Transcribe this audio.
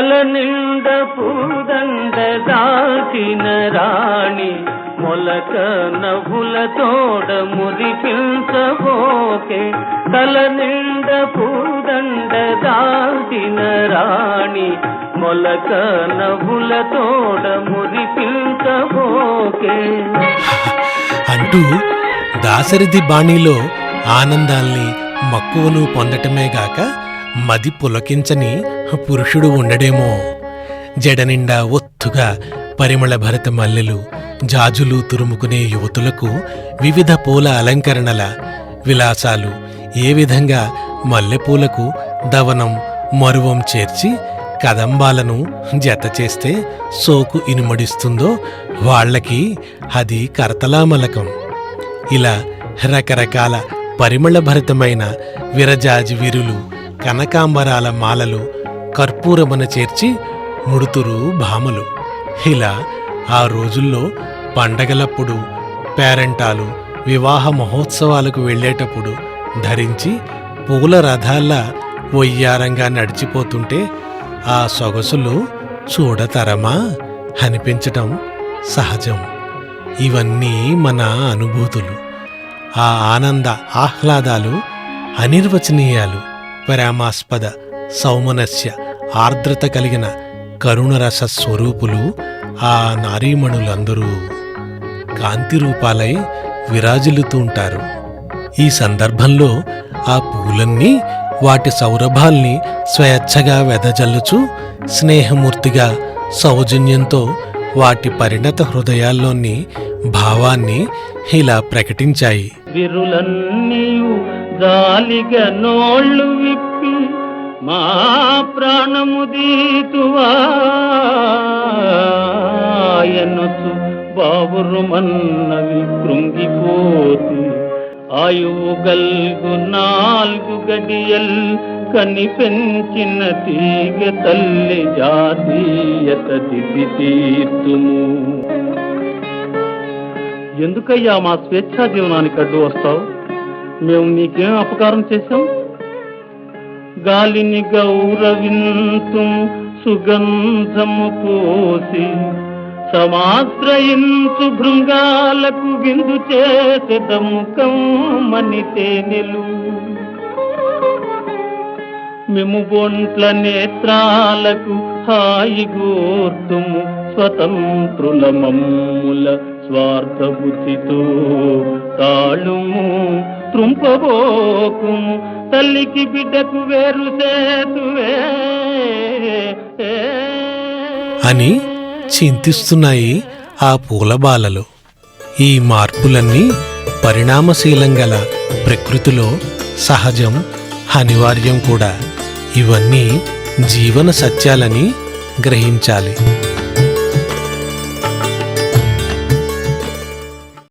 నిండ పూదండ దాచిన రాణి మొలక నవ్వుల తోడ మురిపించబోకే. తల నిండ పూదండ దాచిన రాణి మొలక నవ్వుల తోడ మురిపించబోకే. అంటూ దాసరిది బాణీలో ఆనందాల్ని మక్కువను పొందటమే గాక మది పులకించని పురుషుడు ఉండడేమో. జడనిండా ఒత్తుగా పరిమళభరత మల్లెలు జాజులు తురుముకునే యువతులకు వివిధ పూల అలంకరణల విలాసాలు ఏ విధంగా మల్లెపూలకు దవనం మరువం చేర్చి కదంబాలను జత చేస్తే సోకు ఇనుమడిస్తుందో వాళ్ళకి అది కరతలామలకం ఇలా రకరకాల పరిమళభరితమైన విరజాజి విరులు కనకాంబరాల మాలలు కర్పూరమున చేర్చి ముడుతురు భామలు. ఇలా ఆ రోజుల్లో పండగలప్పుడు పేరంటాలు వివాహ మహోత్సవాలకు వెళ్ళేటప్పుడు ధరించి పూల రథాల్లా ఒయ్యారంగా నడిచిపోతుంటే ఆ సొగసులు చూడతరమా అనిపించటం సహజం. ఇవన్నీ మన అనుభూతులు. ఆ ఆనంద ఆహ్లాదాలు అనిర్వచనీయాలు. ప్రేమాస్పద సౌమనస్య ఆర్ద్రత కలిగిన కరుణరస స్వరూపులు ఆ నారీమణులందరూ కాంతి రూపాలై విరాజిల్లుతూ ఉంటారు. ఈ సందర్భంలో ఆ పూలన్నీ వాటి సౌరభాల్ని స్వేచ్ఛగా వెదజల్లుచు స్నేహమూర్తిగా సౌజన్యంతో వాటి పరిణత హృదయాల్లోని భావాన్ని ఇలా ప్రకటించాయి. విరులన్నీయు గాలిగ నోళ్ళు విప్పి మా ప్రాణము దీతువా. ఎనుచు బావురుమన్నవి కృంగిపోతు. ఆయువు గల్గు నాలుగు గడియల్ కని పెంచిన తీగ తల్లి జాతీయత దిది తీర్తుము ఎందుకయ్యా మా స్వేచ్ఛా జీవనానికి అడ్డు వస్తావు? మేము నీకేం అపకారం చేశాం? గాలిని గౌరవింతు సుగంధము పోసి సమాశ్రయించు భృంగాలకు విందు చేసెదముఖం మని మేము బొంట్ల నేత్రాలకు హాయి గోర్తుము స్వతంత్రుల మమ్ముల స్వార్థ బుద్ధితో తాళుము. త్రుంపబోకు తల్లికి బిడ్డకు వేరు సేతువే. అని చింతిస్తున్నాయి ఆ పూలబాలలు ఈ మార్పులన్నీ పరిణామశీలం గల ప్రకృతిలో సహజం అనివార్యం కూడా. ఇవన్నీ జీవన సత్యాలని గ్రహించాలి.